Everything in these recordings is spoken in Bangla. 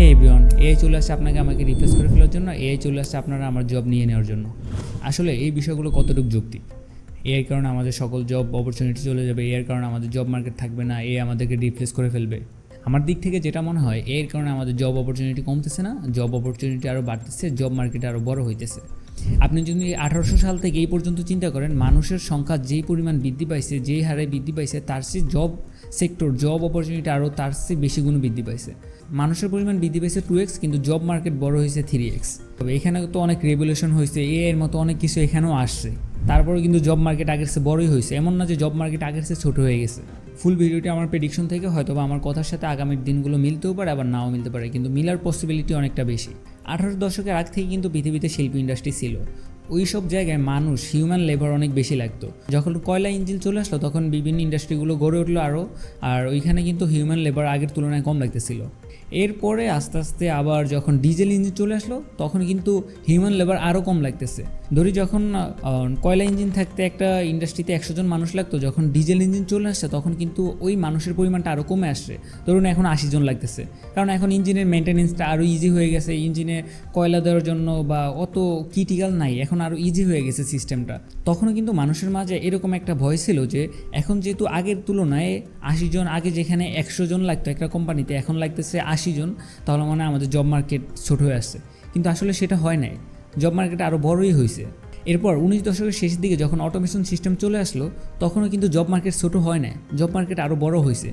হে এভরিওয়ান এআই চলে আসছে আপনাকে আমাকে রিপ্লেস করে ফেলার জন্য। এআই চলে আসছে আপনারা আমার জব নিয়ে নেওয়ার জন্য। আসলে এই বিষয়গুলো কতটুকু যুক্তি? এর কারণে আমাদের সকল জব অপরচুনিটি চলে যাবে এর কারণে আমাদের জব মার্কেট থাকবে না এ আমাদেরকে রিপ্লেস করে ফেলবে। আমার দিক থেকে যেটা মনে হয় এর কারণে আমাদের জব অপরচুনিটি কমতেছে না জব অপরচুনিটি আরও বাড়তেছে জব মার্কেট আরও বড় হইতেছে। আপনি যদি আঠারোশো সাল থেকে এই পর্যন্ত চিন্তা করেন, মানুষের সংখ্যা যেই পরিমাণ বৃদ্ধি পাইছে, যেই হারে বৃদ্ধি পাইছে, তার চেয়ে জব সেক্টর জব অপরচুনিটি আরও তার চেয়ে বেশি গুণ বৃদ্ধি পাইছে। মানুষের পরিমাণ বৃদ্ধি পেয়েছে টু এক্স কিন্তু জব মার্কেট বড় হয়েছে থ্রি এক্স তবে এখানে তো অনেক রেগুলেশন হয়েছে এ এর মতো অনেক কিছু এখানেও আসছে। তারপরে কিন্তু জব মার্কেট আগের চেয়ে বড়ই হয়েছে। এমন না যে জব মার্কেট আগের চেয়ে ছোটো হয়ে গেছে। ফুল ভিডিওটি আমার প্রেডিকশন থেকে হয়তো বা আমার কথার সাথে আগামীর দিনগুলো মিলতেও পারে, আবার নাও মিলতে পারে, কিন্তু মিলার পসিবিলিটি অনেকটা বেশি। আঠারো দশকের আগ থেকে কিন্তু পৃথিবীতে শিল্প ইন্ডাস্ট্রি ছিল। ওই সব জায়গায় মানুষ হিউম্যান লেবার অনেক বেশি লাগতো। যখন কয়লা ইঞ্জিন চলে আসলো, তখন বিভিন্ন ইন্ডাস্ট্রিগুলো গড়ে উঠল আরও আর ওইখানে কিন্তু হিউম্যান লেবার আগের তুলনায় কম লাগতেছিল। এরপরে আস্তে আস্তে আবার যখন ডিজেল ইঞ্জিন চলে আসলো, তখন কিন্তু হিউম্যান লেবার আরও কম লাগতেছে। ধরি যখন কয়লা ইঞ্জিন থাকতে একটা ইন্ডাস্ট্রিতে একশো জন মানুষ লাগতো, যখন ডিজেল ইঞ্জিন চলে আসছে, তখন কিন্তু ওই মানুষের পরিমাণটা আরও কমে আসছে। ধরুন এখন আশি জন লাগতেছে। কারণ এখন ইঞ্জিনের মেনটেনেন্সটা আরও ইজি হয়ে গেছে ইঞ্জিনে কয়লা দেওয়ার জন্য বা অত ক্রিটিক্যাল নাই। এখন আরও ইজি হয়ে গেছে সিস্টেমটা তখনও কিন্তু মানুষের মাঝে এরকম একটা ভয় ছিল যে, এখন যেহেতু আগের তুলনায় আশি জন, আগে যেখানে একশো জন লাগতো একটা কোম্পানিতে এখন লাগতেছে আশি জন, তাহলে মানে আমাদের জব মার্কেট ছোট হয়ে আসছে। কিন্তু আসলে সেটা হয় নাই। জব মার্কেট আরও বড়ই হয়েছে এরপর উনিশ দশকের শেষের দিকে যখন অটোমেশন সিস্টেম চলে আসলো, তখনও কিন্তু জব মার্কেট ছোট হয় না জব মার্কেট আরও বড় হয়েছে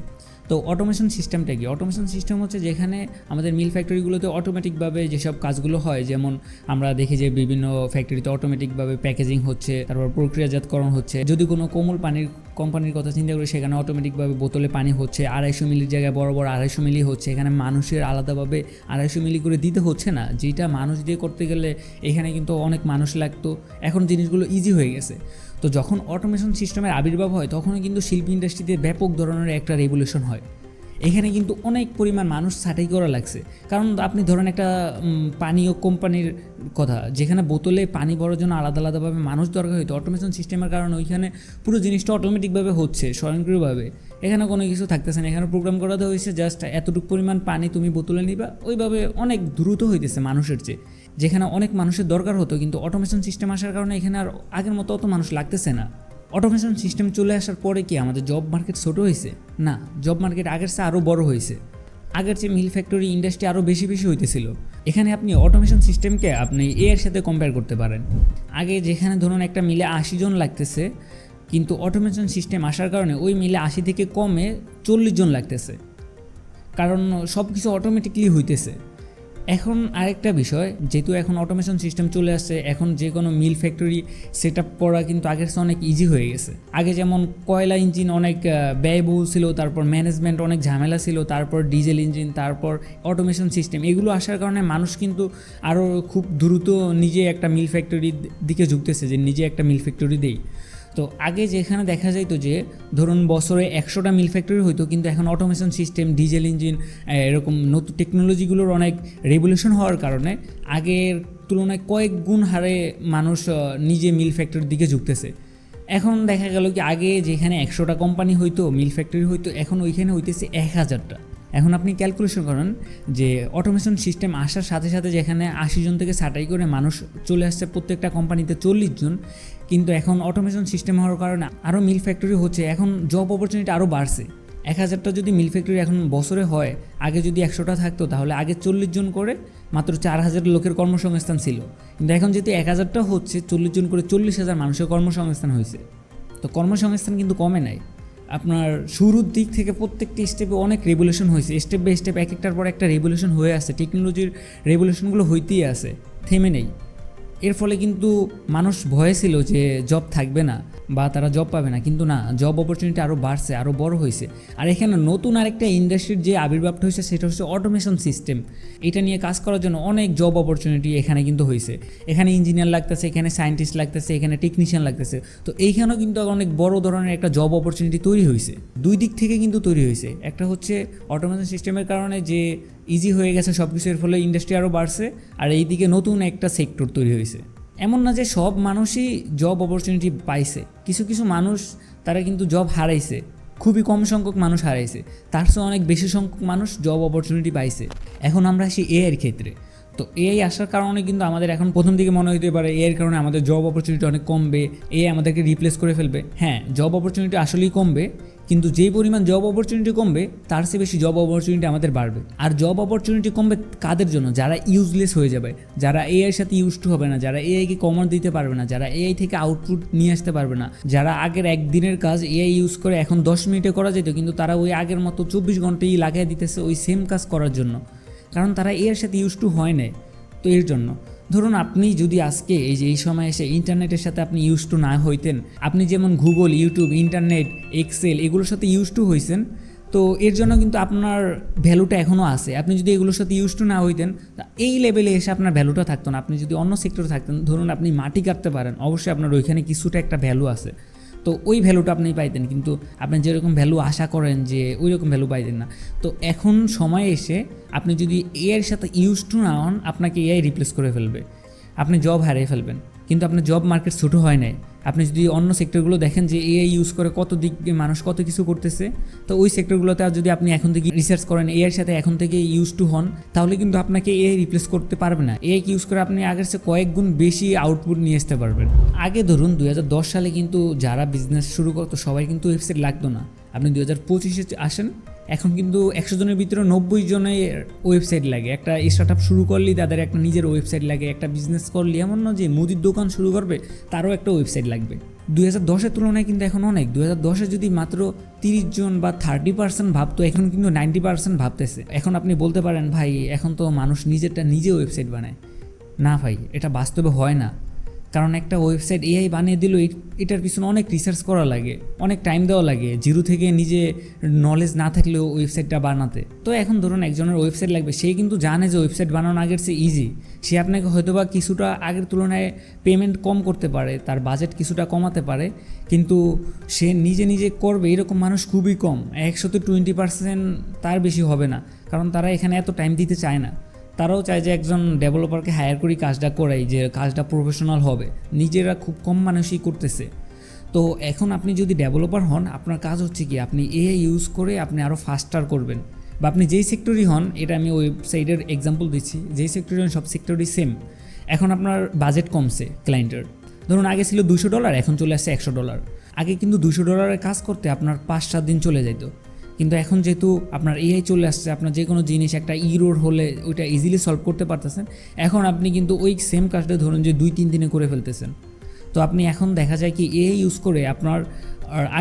তো অটোমেশন সিস্টেমটা কি? অটোমেশন সিস্টেম হচ্ছে যেখানে আমাদের মিল ফ্যাক্টরিগুলোতে অটোমেটিকভাবে যেসব কাজগুলো হয়, যেমন আমরা দেখি যে বিভিন্ন ফ্যাক্টরিতে অটোমেটিকভাবে প্যাকেজিং হচ্ছে, তারপর প্রক্রিয়াজাতকরণ হচ্ছে। যদি কোনো কোমল পানির কোম্পানির কথা চিন্তা করে সেখানে অটোমেটিকভাবে বোতলে পানি হচ্ছে, আড়াইশো মিলির জায়গায় বড় বড় আড়াইশো মিলি হচ্ছে, এখানে মানুষের আলাদাভাবে আড়াইশো মিলি করে দিতে হচ্ছে না, যেটা মানুষ দিয়ে করতে গেলে এখানে কিন্তু অনেক মানুষ লাগতো। এখন জিনিসগুলো ইজি হয়ে গেছে। তো যখন অটোমেশন সিস্টেমের আবির্ভাব হয় তখনও কিন্তু শিল্প ইন্ডাস্ট্রিতে ব্যাপক ধরনের একটা রেভলিউশন হয়। এখানে কিন্তু অনেক পরিমাণ মানুষ ছাঁটাই করা লাগছে। কারণ আপনি ধরেন একটা পানীয় কোম্পানির কথা, যেখানে বোতলে পানি বড়ার জন্য আলাদা আলাদাভাবে মানুষ দরকার হইতো অটোমেশন সিস্টেমের কারণে ওইখানে পুরো জিনিসটা অটোমেটিকভাবে হচ্ছে, স্বয়ংক্রিয়ভাবে। এখানে কোনো কিছু থাকতেছে না, এখানে প্রোগ্রাম করাতে হয়েছে জাস্ট এতটুকু পরিমাণ পানি তুমি বোতলে নিবা, ওইভাবে অনেক দ্রুত হইতেছে মানুষের চেয়ে। যেখানে অনেক মানুষের দরকার হতো, কিন্তু অটোমেশন সিস্টেম আসার কারণে এখানে আর আগের মতো অত মানুষ লাগতেছে না। অটোমেশন সিস্টেম চলে আসার পরে কি আমাদের জব মার্কেট ছোট হয়েছে? না জব মার্কেট আগের চেয়ে আরও বড় হয়েছে। আগের চেয়ে মিল ফ্যাক্টরি ইন্ডাস্ট্রি আরও বেশি বেশি হইতেছিল। এখানে আপনি অটোমেশন সিস্টেমকে আপনি এ এর সাথে কম্পেয়ার করতে পারেন। আগে যেখানে ধরুন একটা মিলে আশি জন লাগতেছে, কিন্তু অটোমেশন সিস্টেম আসার কারণে ওই মিলে আশি থেকে কমে চল্লিশ জন লাগতেছে। কারণ সব কিছু অটোমেটিকলি হইতেছে। এখন আরেকটা বিষয়, যেহেতু এখন অটোমেশন সিস্টেম চলে আসছে, এখন যে কোনো মিল ফ্যাক্টরি সেট আপ করা কিন্তু আগের চেয়ে অনেক ইজি হয়ে গেছে। আগে যেমন কয়লা ইঞ্জিন অনেক ব্যয়বহুল ছিল, তারপর ম্যানেজমেন্ট অনেক ঝামেলা ছিল, তারপর ডিজেল ইঞ্জিন তারপর অটোমেশন সিস্টেম এগুলো আসার কারণে মানুষ কিন্তু আরও খুব দ্রুত নিজে একটা মিল ফ্যাক্টরির দিকে ঝুঁকতেছে যে নিজে একটা মিল ফ্যাক্টরি দেই। তো আগে যেখানে দেখা যাইতো যে, ধরুন বছরে একশোটা মিল ফ্যাক্টরি হইতো, কিন্তু এখন অটোমেশন সিস্টেম ডিজেল ইঞ্জিন এরকম নতুন টেকনোলজিগুলোর অনেক রেভলিউশন হওয়ার কারণে আগের তুলনায় কয়েক গুণ হারে মানুষ নিজে মিল ফ্যাক্টরির দিকে ঝুঁকতেছে। এখন দেখা গেল কি আগে যেখানে একশোটা কোম্পানি হইতো মিল ফ্যাক্টরি হইতো, এখন ওইখানে হইতেছে এক হাজারটা এখন আপনি ক্যালকুলেশন করেন যে অটোমেশন সিস্টেম আসার সাথে সাথে যেখানে আশি জন থেকে ছাঁটাই করে মানুষ চলে আসছে প্রত্যেকটা কোম্পানিতে চল্লিশ জন কিন্তু এখন অটোমেশন সিস্টেম হওয়ার কারণে আরও মিল ফ্যাক্টরি হচ্ছে, এখন জব অপরচুনিটি আরও বাড়ছে। এক হাজারটা যদি মিল ফ্যাক্টরি এখন বছরে হয়, আগে যদি একশোটা থাকতো, তাহলে আগে চল্লিশ জন করে মাত্র চার হাজার লোকের কর্মসংস্থান ছিল। কিন্তু এখন যদি এক হাজারটা হচ্ছে, চল্লিশ জন করে চল্লিশ হাজার মানুষের কর্মসংস্থান হয়েছে। তো কর্মসংস্থান কিন্তু কমে নাই। আপনার শুরুর দিক থেকে প্রত্যেকটি স্টেপে অনেক রেভলিউশন হয়েছে। স্টেপ বাই স্টেপ এক একটার পর একটা রেভলিউশন হয়ে আছে টেকনোলজির রেভলিউশনগুলো হইতেই আছে, থেমে নেই। এর ফলে কিন্তু মানুষ ভয়ে ছিল যে জব থাকবে না বা তারা জব পাবে না। কিন্তু না জব অপরচুনিটি আরও বাড়ছে আরও বড় হয়েছে। আর এখানে নতুন আরেকটা ইন্ডাস্ট্রির যে আবির্ভাবটা হয়েছে, সেটা হচ্ছে অটোমেশন সিস্টেম এটা নিয়ে কাজ করার জন্য অনেক জব অপরচুনিটি এখানে কিন্তু হয়েছে। এখানে ইঞ্জিনিয়ার লাগতেছে, এখানে সায়েন্টিস্ট লাগতেছে, এখানে টেকনিশিয়ান লাগতেছে। তো এইখানেও কিন্তু অনেক বড় ধরনের একটা জব অপরচুনিটি তৈরি হয়েছে। দুই দিক থেকে কিন্তু তৈরি হয়েছে। একটা হচ্ছে অটোমেশন সিস্টেমের কারণে যে ইজি হয়ে গেছে সব কিছুর ফলে ইন্ডাস্ট্রি আরও বাড়ছে, আর এইদিকে নতুন একটা সেক্টর তৈরি হয়েছে। এমন না যে সব মানুষই জব অপরচুনিটি পাইছে, কিছু কিছু মানুষ তারা কিন্তু জব হারাইছে, খুবই কম সংখ্যক মানুষ হারাইছে, তার চেয়ে অনেক বেশি সংখ্যক মানুষ জব অপরচুনিটি পাইছে। এখন আমরা আসি এআইয়ের ক্ষেত্রে। তো এআই আসার কারণে কিন্তু আমাদের এখন প্রথম দিকে মনে হতে পারে এর কারণে আমাদের জব অপরচুনিটি অনেক কমবে এ আমাদেরকে রিপ্লেস করে ফেলবে। হ্যাঁ জব অপরচুনিটি আসলেই কমবে কিন্তু যেই পরিমাণ জব অপরচুনিটি কমবে, তার চেয়ে বেশি জব অপরচুনিটি আমাদের বাড়বে। আর জব অপরচুনিটি কমবে কাদের জন্য? যারা ইউজলেস হয়ে যাবে, যারা এআইয়ের সাথে ইউজ টু হবে না, যারা এআইকে কমন দিতে পারবে না, যারা এআই থেকে আউটপুট নিয়ে আসতে পারবে না, যারা আগের একদিনের কাজ এআই ইউজ করে এখন দশ মিনিটে করা যেত, কিন্তু তারা ওই আগের মতো চব্বিশ ঘন্টাই লাগাই দিতেছে ওই সেম কাজ করার জন্য। কারণ তারা এর সাথে ইউজ টু হয় না তো এর জন্য। ধরুন আপনি যদি আজকে এই যে, এই সময় এসে ইন্টারনেটের সাথে আপনি ইউজ টু না হইতেন, আপনি যেমন গুগল ইউটিউব ইন্টারনেট এক্সেল এগুলোর সাথে ইউজ টু হয়েছেন তো এর জন্য কিন্তু আপনার ভ্যালুটা এখনও আছে। আপনি যদি এগুলোর সাথে ইউজ টু না হইতেন এই লেভেলে এসে আপনার ভ্যালুটা থাকতো না। আপনি যদি অন্য সেক্টরে থাকতেন, ধরুন আপনি মাটি কাটতে পারেন, অবশ্যই আপনার ওইখানে কিছুটা একটা ভ্যালু আছে। তো ওই ভ্যালুটা আপনি পাইতেন, কিন্তু আপনি যেরকম ভ্যালু আশা করেন যে ওই রকম ভ্যালু পাইতেন না। তো এখন সময় এসে আপনি যদি এআইয়ের সাথে ইউজ টু না হন, আপনাকে এআই রিপ্লেস করে ফেলবে। আপনি জব হারিয়ে ফেলবেন। কিন্তু আপনার জব মার্কেট ছোটো হয় নাই। আপনি যদি অন্য সেক্টরগুলো দেখেন যে এআই ইউজ করে কত দিক মানুষ কত কিছু করতেছে, তো ওই সেক্টরগুলোতে আর যদি আপনি এখন থেকে রিসার্চ করেন এআইয়ের সাথে এখন থেকে ইউজ টু হন, তাহলে কিন্তু আপনাকে এআই রিপ্লেস করতে পারবে না। এআই ইউজ করে আপনি আগের চেয়ে কয়েক গুণ বেশি আউটপুট নিয়ে আসতে পারবেন। আগে ধরুন দুই হাজার দশ সালে কিন্তু যারা বিজনেস শুরু করতো, সবাই কিন্তু ওয়েবসাইট লাগতো না। আপনি দু হাজার পঁচিশে আসেন এখন কিন্তু একশো জনের ভিতরে নব্বই জনের ওয়েবসাইট লাগে। একটা স্টার্ট আপ শুরু করলেই তাদের একটা নিজের ওয়েবসাইট লাগে, একটা বিজনেস করলে এমন না যে মুদির দোকান শুরু করবে, তারও একটা ওয়েবসাইট লাগবে। দুই হাজার দশের তুলনায় কিন্তু এখন অনেক। দুই হাজার দশে যদি মাত্র তিরিশ জন বা থার্টি পার্সেন্ট ভাবতো, এখন কিন্তু নাইনটি পার্সেন্ট ভাবতেছে। এখন আপনি বলতে পারেন, ভাই, এখন তো মানুষ নিজেরটা নিজে ওয়েবসাইট বানায়। না ভাই, এটা বাস্তবে হয় না। কারণ একটা ওয়েবসাইট এআই বানিয়ে দিল এটার পিছনে অনেক রিসার্চ করা লাগে, অনেক টাইম দেওয়া লাগে জিরো থেকে নিজে নলেজ না থাকলেও ওয়েবসাইটটা বানাতে। তো এখন ধরুন একজনের ওয়েবসাইট লাগবে, সে কিন্তু জানে যে ওয়েবসাইট বানানো আগের চেয়ে ইজি সে আপনাকে হয়তোবা কিছুটা আগের তুলনায় পেমেন্ট কম করতে পারে, তার বাজেট কিছুটা কমাতে পারে, কিন্তু সে নিজে নিজে করবে, এরকম মানুষ খুবই কম। একশোতে টোয়েন্টি পার্সেন্ট তার বেশি হবে না, কারণ তারা এখানে এত টাইম দিতে চায় না। তারাও চায় যে একজন ডেভেলপারকে হায়ার করি কাজটা করাই, যে কাজটা প্রফেশনাল হবে। নিজেরা খুব কম মানুষই করতেছে। তো এখন আপনি যদি ডেভেলপার হন, আপনার কাজ হচ্ছে কি, আপনি এআই ইউজ করে আপনি আরও ফাস্টার করবেন। বা আপনি যেই সেক্টরই হন, এটা আমি ওয়েবসাইটের এক্সাম্পল দিচ্ছি, যেই সেক্টরই হন, সব সেক্টরই সেম এখন আপনার বাজেট কমছে ক্লায়েন্টের ধরুন আগে ছিল দুশো ডলার এখন চলে আসছে একশো ডলার আগে কিন্তু দুশো ডলারের কাজ করতে আপনার পাঁচ সাত দিন চলে যেত কিন্তু এখন যেহেতু আপনার এআই চলে আসছে, আপনার যে কোনো জিনিস একটা ইরোর হলে ওইটা ইজিলি সলভ করতে পারতেছেন। এখন আপনি কিন্তু ওই সেম কাজটা ধরুন যে দুই, তিন দিনে করে ফেলতেছেন। তো আপনি এখন দেখা যায় কি এআই ইউজ করে আপনার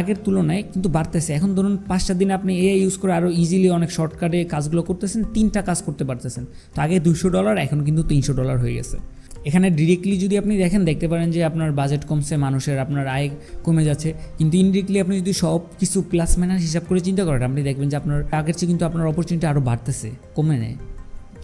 আগের তুলনায় কিন্তু বাড়তেছে। এখন ধরুন পাঁচটা দিনে আপনি এআই ইউজ করে আরও ইজিলি অনেক শর্টকাটে কাজগুলো করতেছেন, তিনটা কাজ করতে পারতেছেন। তো আগে দুশো ডলার এখন কিন্তু তিনশো ডলার হয়ে গেছে। এখানে ডিরেক্টলি যদি আপনি দেখেন, দেখতে পারেন যে আপনার বাজেট কমছে, মানুষের আপনার আয় কমে যাচ্ছে। কিন্তু ইনডিরেক্টলি আপনি যদি সব কিছু ক্লাস ম্যানার হিসাব করে চিন্তা করেন, আপনি দেখবেন যে আপনার আগের চেয়ে কিন্তু আপনার অপরচুনিটি আরও বাড়তেছে, কমে নেয়।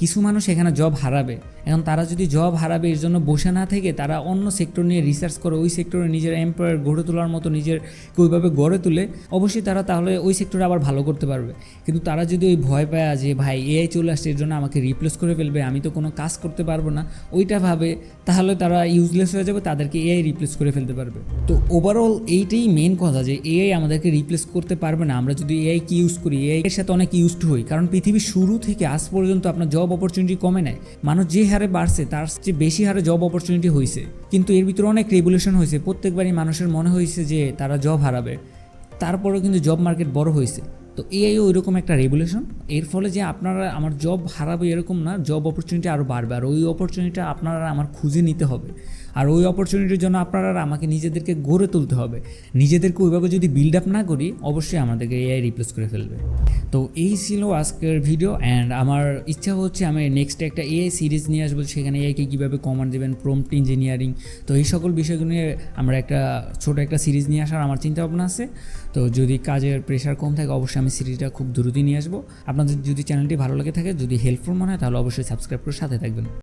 কিছু মানুষ এখানে জব হারাবে। এখন তারা যদি জব হারাবে, এর জন্য বসে না থেকে তারা অন্য সেক্টর নিয়ে রিসার্চ করে, ওই সেক্টরে নিজের এম্পায়ার গড়ে তোলার মতো নিজের ওইভাবে গড়ে তুলে, অবশ্যই তারা তাহলে ওই সেক্টরে আবার ভালো করতে পারবে। কিন্তু তারা যদি ওই ভয় পায় যে, ভাই এআই চলে আসছে, এর জন্য আমাকে রিপ্লেস করে ফেলবে, আমি তো কোনো কাজ করতে পারব না, ওইটা ভাবে তাহলে তারা ইউজলেস হয়ে যাবে, তাদেরকে এআই রিপ্লেস করে ফেলতে পারবে। তো ওভারঅল এইটাই মেন কথা যে এআই আমাদেরকে রিপ্লেস করতে পারবে না। আমরা যদি এআই কি ইউজ করি? এআই এর সাথে অনেক ইউজ হই। কারণ পৃথিবীর শুরু থেকে আজ পর্যন্ত আপনার জব অপরচুনিটি কমে নেয় মানুষ যে হারে বাড়ছে, তার চেয়ে বেশি হারে জব অপরচুনিটি হয়েছে কিন্তু এর ভিতরে অনেক রেগুলেশন হয়েছে প্রত্যেকবারই মানুষের মনে হয়েছে যে তারা জব হারাবে। তারপরেও কিন্তু জব মার্কেট বড় হয়েছে তো এআইও ওইরকম একটা রেগুলেশন এর ফলে যে আপনারা, আমার জব হারাবে এরকম না জব অপরচুনিটি আরও বাড়বে। আর ওই অপরচুনিটিটা আপনারা আমার খুঁজে নিতে হবে। আর ওই অপরচুনিটির জন্য আপনারা আমাকে নিজেদেরকে গড়ে তুলতে হবে। নিজেদেরকে ওইভাবে যদি বিল্ড আপ না করি, অবশ্যই আমাদেরকে এআই রিপ্লেস করে ফেলবে। তো এই ছিল আজকের ভিডিও অ্যান্ড আমার ইচ্ছা হচ্ছে আমি নেক্সট একটা এআই সিরিজ নিয়ে আসব, সেখানে এআইকে কীভাবে কমান্ড দেবেন প্রম্পট ইঞ্জিনিয়ারিং তো এই সকল বিষয়গুলো নিয়ে আমরা একটা ছোট একটা সিরিজ নিয়ে আসার আমার চিন্তা ভাবনা আছে। তো যদি কাজের প্রেশার কম থাকে, অবশ্যই আমি সিরিজটা খুব দ্রুতই নিয়ে আসব। আপনাদের যদি চ্যানেলটি ভালো লাগে থাকে, যদি হেল্পফুল মনে হয়, তাহলে অবশ্যই সাবস্ক্রাইব করে সাথে থাকবেন।